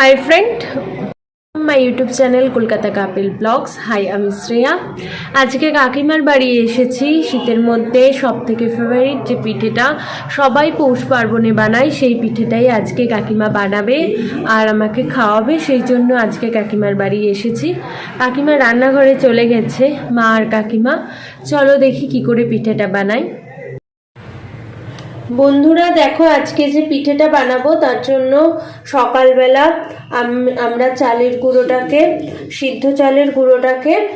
Hi friend my YouTube channel Kolkata Kapil vlogs hi আমি শ্রেয়া আজকে কাকিমার বাড়ি এসেছি। শীতের মধ্যে সব থেকে ফেভারিট যে পিঠেটা, সবাই পৌষ পার্বণে বানায়, সেই পিঠেটাই আজকে কাকিমা বানাবে আর আমাকে খাওয়াবে, সেই জন্য আজকে কাকিমার বাড়ি এসেছি। কাকিমা রান্নাঘরে চলে গেছে, মা আর কাকিমা। চলো দেখি কি করে পিঠেটা বানাই বন্ধুরা, দেখো আজকে যে পিঠেটা বানাবো, তার জন্য সকালবেলা আম- আমরা চালের গুঁড়োটাকে, সিদ্ধ চালের গুঁড়োটাকে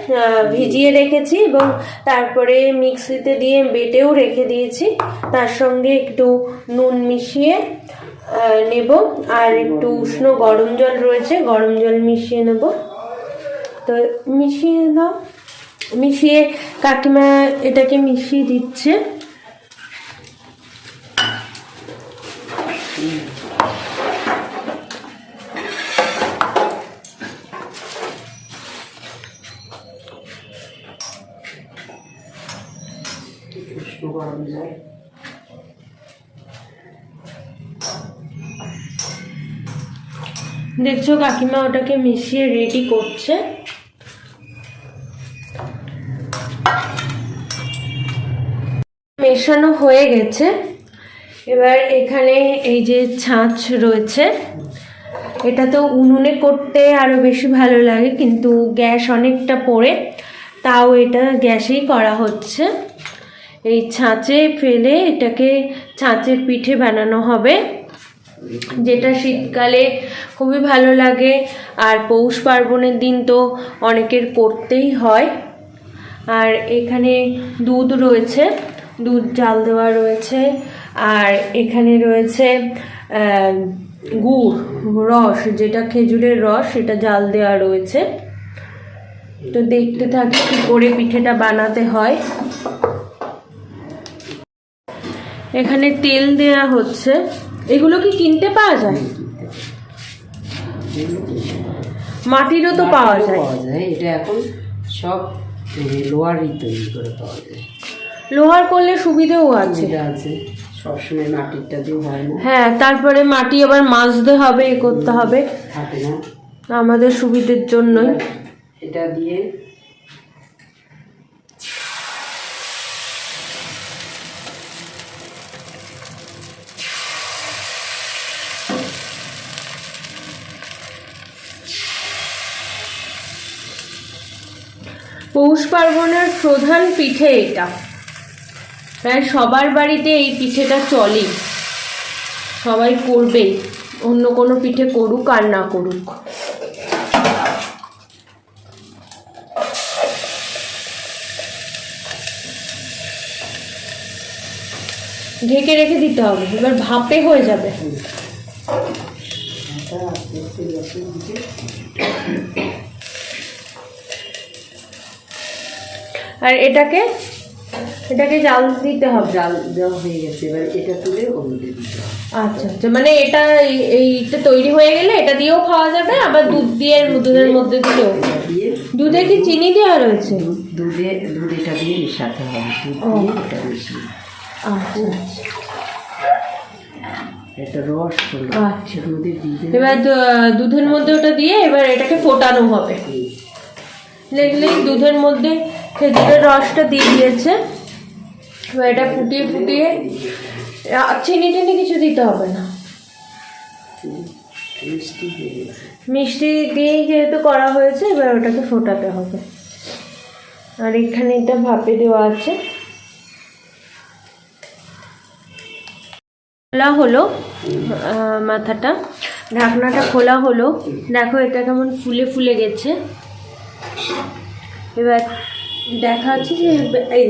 ভিজিয়ে রেখেছি এবং তারপরে মিক্সিতে দিয়ে বেটেও রেখে দিয়েছি। তার সঙ্গে একটু নুন মিশিয়ে নেব। আর একটু উষ্ণ গরম জল রয়েছে, গরম জল মিশিয়ে নেব। তো মিশিয়ে দাও মিশিয়ে কাকিমা এটাকে মিশিয়ে দিচ্ছে। দেখছ কাকিমা ওটাকে মিশিয়ে রেডি করছে। মেশানো হয়ে গেছে। এবার এখানে এই যে ছাঁচ রয়েছে, এটা তো উনুনে করতে আরও বেশি ভালো লাগে, কিন্তু গ্যাস অনেকটা পড়ে, তাও এটা গ্যাসেই করা হচ্ছে। এই ছাঁচে ফেলে এটাকে ছাঁচের পিঠে বানানো হবে, যেটা শীতকালে খুবই ভালো লাগে, আর পৌষ পার্বণের দিন তো অনেকের করতেই হয়। আর এখানে দুধ রয়েছে দুধ জাল দেওয়া রয়েছে। আর এখানে রয়েছে গুড় রস যেটা খেজুরের রস সেটা জাল দেওয়া রয়েছে। তো দেখতে থাকি কি করে পিঠেটা বানাতে হয়। এখানে তেল দেয়া হচ্ছে। এগুলো কি কিনতে পাওয়া যায়? মাটিরও তো পাওয়া যায়। পাওয়া যায়। এটা এখন সব লোয়ারই তৈরি করে পাওয়া যায়। লোহার করলে সুবিধেও আছে। আছে। সবসময় মাটিরটা দিয়ে হয় না। হ্যাঁ তারপরে মাটি আবার মাজতে হবে এ করতে হবে। থাকে না। আমাদের সুবিধের জন্যই। এটা দিয়ে পৌষ পার্বণের প্রধান পিঠে এটা। প্রায় সবার বাড়িতে এই পিঠেটা চলে। সবাই করবেই অন্য কোনো পিঠে করুক আর না করুক। ঢেকে রেখে দিতে হবে। এবার ভাপে হয়ে যাবে। আর এটাকে এটাকে জাল দিতে হবে। জাল দেওয়া হয়ে গেছে এবার এটা তুলে ওগুলোতে দিতে হবে। আচ্ছা আচ্ছা মানে এটা এই- এইটা তৈরি হয়ে গেলে এটা দিয়েও খাওয়া যাবে আবার দুধ দিয়ে দুধের মধ্যে দিলেও। দুধে কি চিনি দেওয়া রয়েছে? দুধে দুধ এটা দিয়ে মিশাতে হবে দুধ দিয়ে এটা মিশিয়ে আচ্ছা আচ্ছা। এটা রস হলো আচ্ছা। দুধে দিয়ে এবার দুধের মধ্যে ওটা দিয়ে এবার এটাকে ফোটানো হবে। দেখলেই দুধের মধ্যে খেজুরের রসটা দিয়ে দিয়েছে। এটা ফুটিয়ে ফুটিয়ে চিনি টিনি কিছু দিতে হবে না। মিষ্টি দিয়েই যেহেতু করা হয়েছে, এবার ওটাকে ফোটাতে হবে। আর এখানে এটা ভাপে দেওয়া আছে। খোলা হলো মাথাটা। ঢাকনাটা খোলা হলো। দেখো এটা কেমন ফুলে ফুলে গেছে। এবার দেখা যাচ্ছে যে এই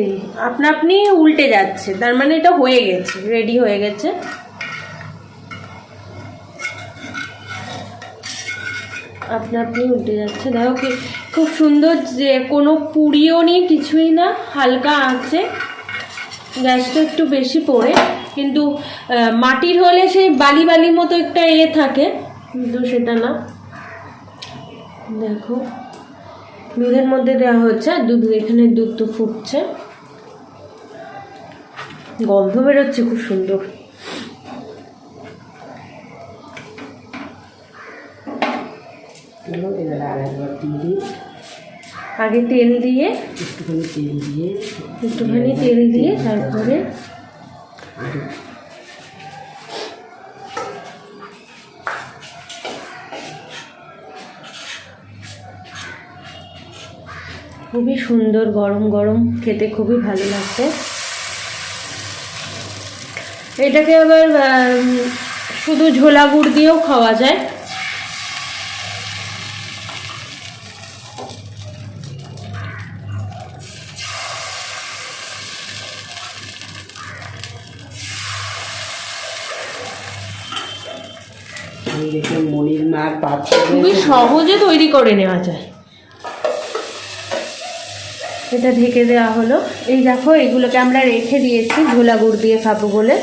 আপনা আপনি উল্টে যাচ্ছে, তার মানে এটা হয়ে গেছে রেডি হয়ে গেছে। আপনা আপনি উল্টে যাচ্ছে, দেখো কি খুব সুন্দর যে কোনো পুড়িও নেই কিছুই না, হালকা আছে। গ্যাসটা একটু বেশি পড়ে, কিন্তু মাটির হলে সেই বালি বালি মতো একটা এ থাকে, কিন্তু সেটা না। দেখো। দুধের মধ্যে দেওয়া হচ্ছে দুধ এখানে দুধ তো ফুটছে। গন্ধ বেরোচ্ছে খুব সুন্দর। আগে তেল দিয়ে একটুখানি তেল দিয়ে একটুখানি তেল দিয়ে তারপরে খুবই সুন্দর গরম গরম খেতে খুবই ভালো লাগছে। এটাকে আবার শুধু ঝোলা গুড় দিয়েও খাওয়া যায়। খুবই সহজে তৈরি করে নেওয়া যায়। এটা ঢেকে দেওয়া হলো। এই দেখো এগুলোকে আমরা রেখে দিয়েছি ঝোলা গুড় দিয়ে খাব বলে।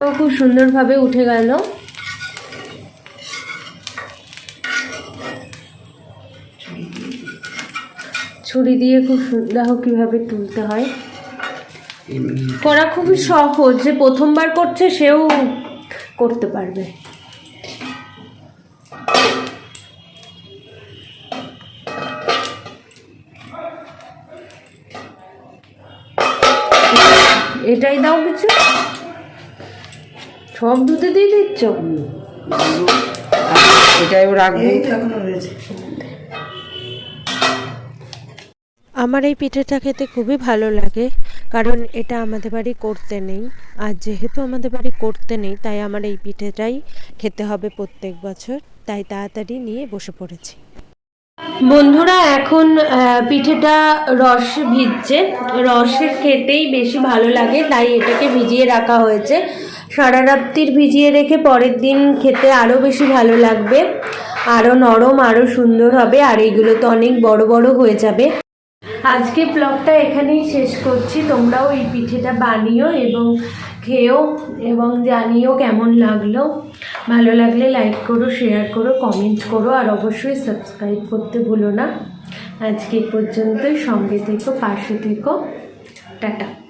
তো খুব সুন্দরভাবে উঠে গেল। ছুরি দিয়ে খুব দেখো কীভাবে তুলতে হয়। করা খুবই সহজ যে প্রথমবার করছে সেও করতে পারবে। এটাই দাও কিছু। সব দুধে দিয়ে দিচ্ছ? এটাও রাখব। আমার এই পিঠেটা খেতে খুবই ভালো লাগে কারণ এটা আমাদের বাড়ি করতে নেই। আর যেহেতু আমাদের বাড়ি করতে নেই তাই আমার এই পিঠেটাই খেতে হবে প্রত্যেক বছর। তাই তাড়াতাড়ি নিয়ে বসে পড়েছি। বন্ধুরা, এখন পিঠেটা রস ভিজছে। রসের খেতেই বেশি ভালো লাগে, তাই এটাকে ভিজিয়ে রাখা হয়েছে। সারা রাত্রির ভিজিয়ে রেখে পরের দিন খেতে আরও বেশি ভালো লাগবে। আরও নরম আরও সুন্দর হবে, আর এইগুলো তো অনেক বড় বড় হয়ে যাবে। আজকে ব্লগটা এখানেই শেষ করছি। তোমরাও এই পিঠেটা বানিও এবং খেয়েও এবং জানিও কেমন লাগল। ভালো লাগলে লাইক করো শেয়ার করো কমেন্ট করো, আর অবশ্যই সাবস্ক্রাইব করতে ভুলো না। আজকে পর্যন্তই সঙ্গে থেকো, পাশে থেকো। টাটা।